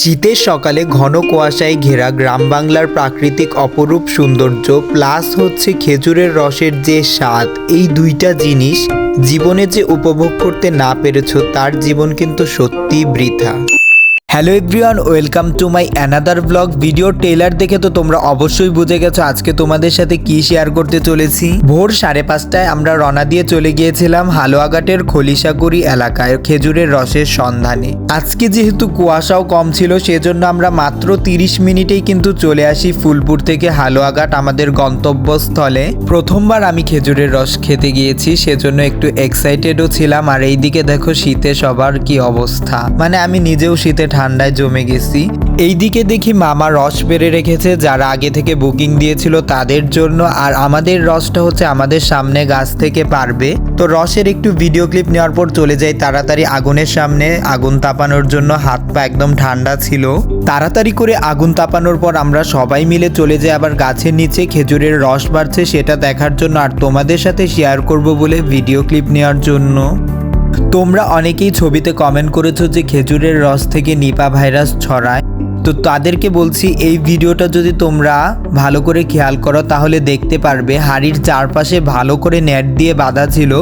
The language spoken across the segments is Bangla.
শীতের সকালে ঘন কুয়াশায় ঘেরা গ্রাম বাংলার প্রাকৃতিক অপরূপ সৌন্দর্য প্লাস হচ্ছে খেজুরের রসের যে স্বাদ, এই দুইটা জিনিস জীবনে যে উপভোগ করতে না পেরেছ তার জীবন কিন্তু সত্যিই বৃথা। Hello everyone welcome to my another blog video trailer দেখে তো তোমরা অবশ্যই বুঝে গেছো আজকে তোমাদের সাথে কি শেয়ার করতে চলেছি। ভোর সাড়ে পাঁচটায় আমরা রনা দিয়ে চলে গিয়েছিলাম হালুয়াঘাটের খলিশাগুড়ি এলাকায় খেজুরের রসের সন্ধানে। আজকে যেহেতু কুয়াশাও কম ছিল, সেজন্য আমরা মাত্র তিরিশ মিনিটেই কিন্তু চলে আসি ফুলপুর থেকে হালুয়াঘাট, আমাদের গন্তব্যস্থলে। প্রথমবার আমি খেজুরের রস খেতে গিয়েছি, সেজন্য একটু এক্সাইটেডও ছিলাম। আর এইদিকে দেখো শীতে সবার কি অবস্থা। মানে আমি নিজেও শীতে ঠান্ডায় জমে গেছি। এইদিকে দেখি মামা রস বেড়ে রেখেছে, যারা আগে থেকে বুকিং দিয়েছিল তাদের জন্য। আর আমাদের রসটা হচ্ছে আমাদের সামনে গাছ থেকে পারবে। তো রসের একটু ভিডিও ক্লিপ নেওয়ার পর চলে যাই তাড়াতাড়ি আগুনের সামনে। আগুন তাপানোর জন্য হাত পা একদম ঠান্ডা ছিল। তাড়াতাড়ি করে আগুন তাপানোর পর আমরা সবাই মিলে চলে যাই আবার গাছের নিচে। খেজুরের রস বাড়ছে, সেটা দেখার জন্য। আর তোমাদের সাথে শেয়ার করব বলে ভিডিও ক্লিপ নেওয়ার জন্য। তোমরা অনেকেই ছবিতে কমেন্ট করেছ যে খেজুরের রস থেকে নিপা ভাইরাস ছড়ায়। তো তাদেরকে বলছি, এই ভিডিওটা যদি তোমরা ভালো করে খেয়াল করো, তাহলে দেখতে পারবে, হাড়ির চারপাশে ভালো করে নেট দিয়ে বাঁধা ছিল।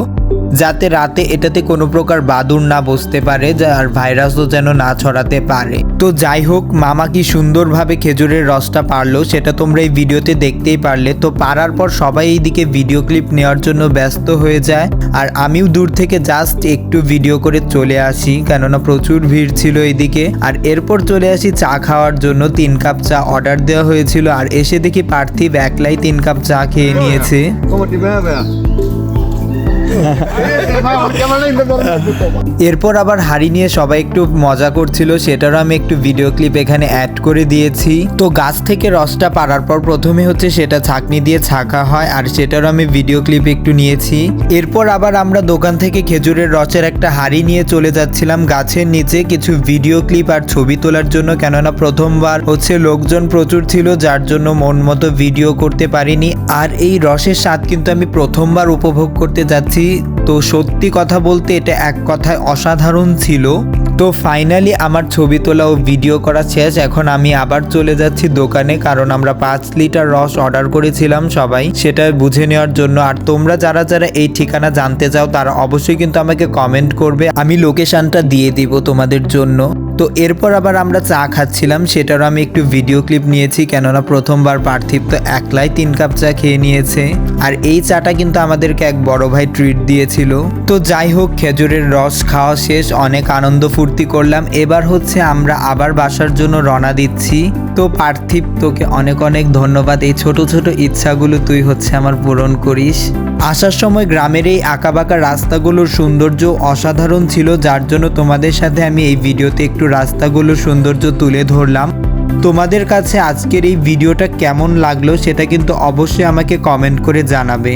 যাতে রাতে এটাতে কোনো প্রকার বাদুর না বসতে পারে আর ভাইরাসও যেন না ছড়াতে পারে। তো যাই হোক, মামা কি সুন্দরভাবে খেজুরের রসটা পারল, সেটা তোমরা এই ভিডিওতে দেখতেই পারলে। তো পারার পর সবাই এইদিকে ভিডিও ক্লিপ নেওয়ার জন্য ব্যস্ত হয়ে যায়। আর আমিও দূর থেকে জাস্ট একটু ভিডিও করে চলে আসি, কেননা প্রচুর ভিড় ছিল এইদিকে আর এরপর চলে আসি চা খাওয়ার জন্য, তিন কাপ চা অর্ডার দেওয়া হয়েছিল। আর এসে দেখি পার্থিব একলাই তিন কাপ চা খেয়ে নিয়েছে। এরপর আবার হাড়ি নিয়ে সবাই একটু মজা করছিল, সেটারও আমি একটু ভিডিও ক্লিপ এখানে অ্যাড করে দিয়েছি। তো গাছ থেকে রসটা পাড়ার পর প্রথমে হচ্ছে সেটা ছাকনি দিয়ে ছাকা হয়, আর সেটারও আমি ভিডিও ক্লিপ একটু নিয়েছি। এরপর আবার আমরা দোকান থেকে খেজুরের রসের একটা হাড়ি নিয়ে চলে যাচ্ছিলাম গাছের নিচে কিছু ভিডিও ক্লিপ আর ছবি তোলার জন্য, কেননা প্রথমবার হচ্ছে লোকজন প্রচুর ছিল, যার জন্য মন মতো ভিডিও করতে পারিনি। আর এই রসের স্বাদ কিন্তু আমি প্রথমবার উপভোগ করতে যাচ্ছি। তো সত্যি কথা বলতে এটা এক কথায় অসাধারণ ছিল। তো ফাইনালি আমার ছবি তোলা ও ভিডিও করা শেষ। এখন আমি আবার চলে যাচ্ছি দোকানে কারণ আমরা পাঁচ লিটার রস অর্ডার করেছিলাম সবাই। সেটা বুঝে নেওয়ার জন্য। আর তোমরা যারা যারা এই ঠিকানা জানতে চাও তারা অবশ্যই কিন্তু আমাকে কমেন্ট করবে। আমি লোকেশনটা দিয়ে দিব তোমাদের জন্য। তো এরপর আবার আমরা চা খাচ্ছিলাম। সেটারও আমি একটু ভিডিও ক্লিপ নিয়েছি কেননা প্রথমবার পার্থিব তো একলাই তিন কাপ চা খেয়ে নিয়েছে। আর এই চাটা কিন্তু আমাদেরকে এক বড় ভাই ট্রিট দিয়েছিল। তো যাই হোক, খেজুরের রস খাওয়া শেষ, অনেক আনন্দ ফুর্তি করলাম। এবার হচ্ছে আমরা আবার বাসার জন্য রওনা দিচ্ছি। তো পার্থিব, তোকে অনেক অনেক ধন্যবাদ। এই ছোট ছোট ইচ্ছাগুলো তুই হচ্ছে আমার পূরণ করিস। আসার সময় গ্রামের এই আঁকাবাঁকা রাস্তাগুলোর সৌন্দর্য অসাধারণ ছিল, যার জন্য তোমাদের সাথে আমি এই ভিডিওতে একটু রাস্তাগুলোর সৌন্দর্য তুলে ধরলাম। তোমাদের কাছে আজকের এই ভিডিওটা কেমন লাগল, সেটা কিন্তু অবশ্যই আমাকে কমেন্ট করে জানাবে।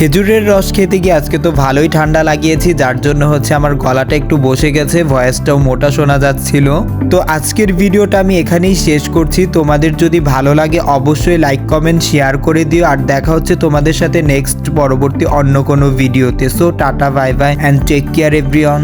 খেজুরের রস খেতে গিয়ে আজকে তো ভালোই ঠান্ডা লাগিয়েছি, যার জন্য হচ্ছে আমার গলাটা একটু বসে গেছে, ভয়েসটাও মোটা শোনা যাচ্ছিল। তো আজকের ভিডিওটা আমি এখানেই শেষ করছি। তোমাদের যদি ভালো লাগে অবশ্যই লাইক, কমেন্ট, শেয়ার করে দিও, আর দেখা হচ্ছে তোমাদের সাথে নেক্সট পরবর্তী অন্য কোনো ভিডিওতে। So tata bye bye and take care everyone